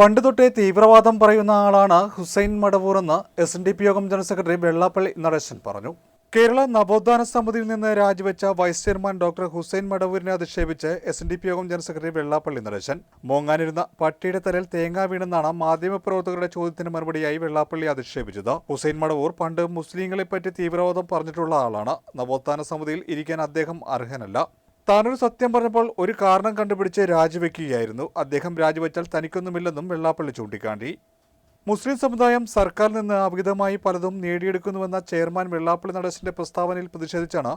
പണ്ട് തൊട്ടേ തീവ്രവാദം പറയുന്ന ആളാണ് ഹുസൈൻ മടവൂർ എന്ന് എസ് എൻ ഡി പി യോഗം ജനറൽ സെക്രട്ടറി വെള്ളാപ്പള്ളി നടേശൻ പറഞ്ഞു. കേരള നവോത്ഥാന സമിതിയിൽ നിന്ന് രാജിവെച്ച വൈസ് ചെയർമാൻ ഡോക്ടർ ഹുസൈൻ മടവൂരിനെ അധിക്ഷേപിച്ച് എസ് എൻ ഡി പി യോഗം ജനറൽ സെക്രട്ടറി വെള്ളാപ്പള്ളി നടേശൻ മോങ്ങാനിരുന്ന പട്ടിയുടെ തലയിൽ തേങ്ങ വീണെന്നാണ് മാധ്യമപ്രവർത്തകരുടെ ചോദ്യത്തിന് മറുപടിയായി വെള്ളാപ്പള്ളി അധിക്ഷേപിച്ചത്. ഹുസൈൻ മടവൂർ പണ്ട് മുസ്ലിങ്ങളെപ്പറ്റി തീവ്രവാദം പറഞ്ഞിട്ടുള്ള ആളാണ്. നവോത്ഥാന സമിതിയിൽ ഇരിക്കാൻ അദ്ദേഹം അർഹനല്ല. താനൊരു സത്യം പറഞ്ഞപ്പോൾ ഒരു കാരണം കണ്ടുപിടിച്ച് രാജിവെക്കുകയായിരുന്നു. അദ്ദേഹം രാജിവെച്ചാൽ തനിക്കൊന്നുമില്ലെന്നും വെള്ളാപ്പള്ളി ചൂണ്ടിക്കാണ്ടി മുസ്ലിം സമുദായം സർക്കാരിൽ നിന്ന് അവിഹിതമായി പലതും നേടിയെടുക്കുന്നുവെന്ന ചെയർമാൻ വെള്ളാപ്പള്ളി നടേശന്റെ പ്രസ്താവനയിൽ പ്രതിഷേധിച്ചാണ്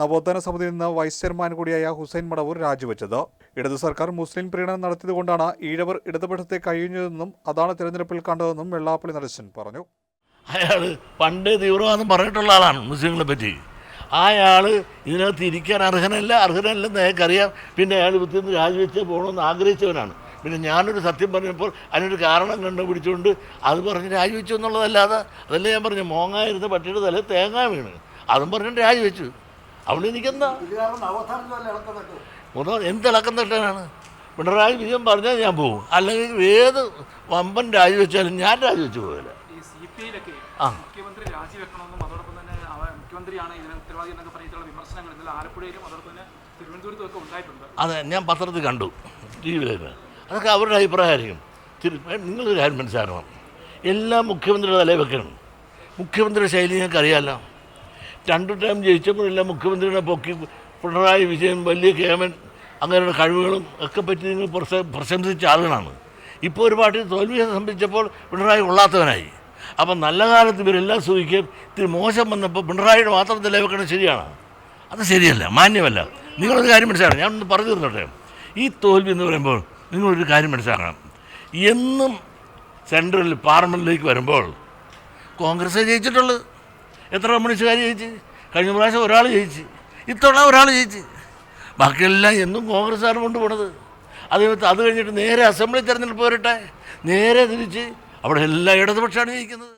നവോത്ഥാന സമിതിയിൽ നിന്ന് വൈസ് ചെയർമാൻ കൂടിയായ ഹുസൈൻ മടവൂർ രാജിവെച്ചത്. ഇടതു സർക്കാർ മുസ്ലിം പ്രീണനം നടത്തിയതുകൊണ്ടാണ് ഈഴവർ ഇടതുപക്ഷത്തെ കഴിയുന്നതെന്നും അതാണ് തിരഞ്ഞെടുപ്പിൽ കണ്ടതെന്നും വെള്ളാപ്പള്ളി നടേശൻ പറഞ്ഞു. അയാൾ പണ്ട് തീവ്രവാദം പറഞ്ഞിട്ടുള്ള ആളാണ് മുസ്ലിങ്ങളെ പറ്റി. അയാൾ ഇതിനകത്ത് ഇരിക്കാൻ അർഹനല്ല അർഹനല്ലെന്ന് അയാൾക്കറിയാം. പിന്നെ അയാൾ നിന്ന് രാജിവെച്ച് പോകണമെന്ന് ആഗ്രഹിച്ചവനാണ്. പിന്നെ ഞാനൊരു സത്യം പറഞ്ഞപ്പോൾ അതിനൊരു കാരണം കണ്ടുപിടിച്ചുകൊണ്ട് അത് പറഞ്ഞ് രാജിവെച്ചു എന്നുള്ളതല്ലാതെ അതല്ലേ ഞാൻ പറഞ്ഞു മോങ്ങായിരുന്ന പട്ടിയുടെ തല തേങ്ങ വീണ്. അതും പറഞ്ഞിട്ട് രാജിവെച്ചു. അവിടെ എനിക്കെന്താ? മൊത്തം എന്ത് ഇളക്കം തട്ടാനാണ്? പിണറായി വിജയൻ പറഞ്ഞാൽ ഞാൻ പോകും അല്ലെങ്കിൽ ഏത് വമ്പൻ രാജിവെച്ചാലും ഞാൻ രാജിവെച്ച് പോകില്ല ആ. മുഖ്യമന്ത്രി രാജിവെക്കണമെന്നും മുഖ്യമന്ത്രിയാണ് ഇതിന് ഉത്തരവാദി എന്നൊക്കെ പറഞ്ഞിട്ടുള്ള വിമർശനങ്ങൾ ഇന്നലെ ആലപ്പുഴയിലും അതോടൊപ്പം തിരുവനന്തപുരത്തും ഒക്കെ ഉണ്ടായിട്ടുണ്ട്. അതെ ഞാൻ പത്രത്തിൽ കണ്ടു ടി വിയിലേക്ക് അതൊക്കെ അവരുടെ അഭിപ്രായമായിരിക്കും. നിങ്ങളൊരു കാര്യം മനസ്സിലാക്കണം എല്ലാ മുഖ്യമന്ത്രിയുടെ തലയിൽ വെക്കണം. മുഖ്യമന്ത്രിയുടെ ശൈലി ഞങ്ങൾക്ക് അറിയാമല്ലോ രണ്ടു ടൈം ജയിച്ചപ്പോഴെല്ലാം മുഖ്യമന്ത്രിയുടെ പൊക്കി പിണറായി വിജയൻ വലിയ കേമൻ അങ്ങനെയുള്ള കഴിവുകളും ഒക്കെ പറ്റി നിങ്ങൾ പ്രശംസിച്ച ആളുകളാണ്. ഇപ്പോൾ ഒരു പാർട്ടി തോൽവിയെ സംബന്ധിച്ചപ്പോൾ പിണറായി കൊള്ളാത്തവനായി. അപ്പം നല്ല കാലത്ത് ഇവരെല്ലാം സൂചിക്കും ഇത്തിരി മോശം വന്നപ്പോൾ പിണറായിയുടെ മാത്രം തല വെക്കണം ശരിയാണ്. അത് ശരിയല്ല മാന്യമല്ല. നിങ്ങളൊരു കാര്യം മനസ്സിലാക്കണം. ഞാൻ ഒന്ന് പറഞ്ഞു തന്നോട്ടെ. ഈ തോൽവി എന്ന് പറയുമ്പോൾ നിങ്ങളൊരു കാര്യം മനസ്സിലാക്കണം. എന്നും സെൻട്രലിൽ പാർലമെന്റിലേക്ക് വരുമ്പോൾ കോൺഗ്രസ് ജയിച്ചിട്ടുള്ളത് എത്ര കമ്മ്യൂണിസ്റ്റുകാർ ജയിച്ച്? കഴിഞ്ഞ പ്രാവശ്യം ഒരാൾ ജയിച്ച്. ഇത്തവണ ഒരാൾ ജയിച്ച്. ബാക്കിയെല്ലാം എന്നും കോൺഗ്രസ്സാണ് കൊണ്ടുപോണത് അത് അത് കഴിഞ്ഞിട്ട് നേരെ അസംബ്ലി തിരഞ്ഞെടുപ്പ് വരട്ടെ. നേരെ തിരിച്ച് അവിടെ എല്ലാ ഇടതുപക്ഷമാണ് ജയിക്കുന്നത്